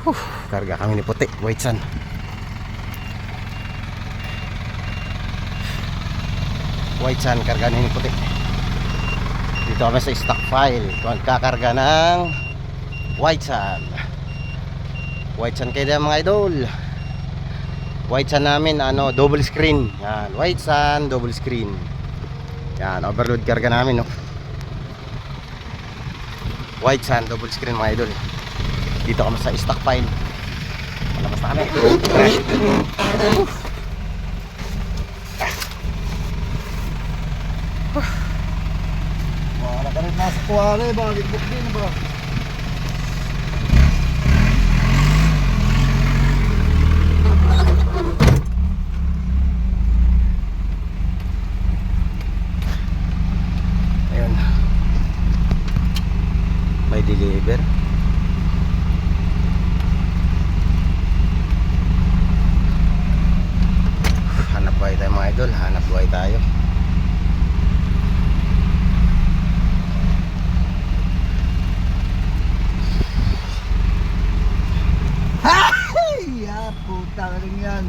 Huh, karga kami ni puti, white sun. White sun, karga ni puti. Dito kami sa stock file. Magkakarga ng white sun. White sun kayo mga idol. White sun namin, ano, double screen. Yan, white sun, double screen. Yan, overload karga namin, no. White sun, double screen, mga idol. Dito kami sa stockpile. Malabas na kami. Wala ka rin nasa kuwala eh, baka gitbuk din ba? Ayun. May deliver. Hanap buhay tayo mga idol. Hanap buhay tayo. Ay! Ah, puta ka rin yan.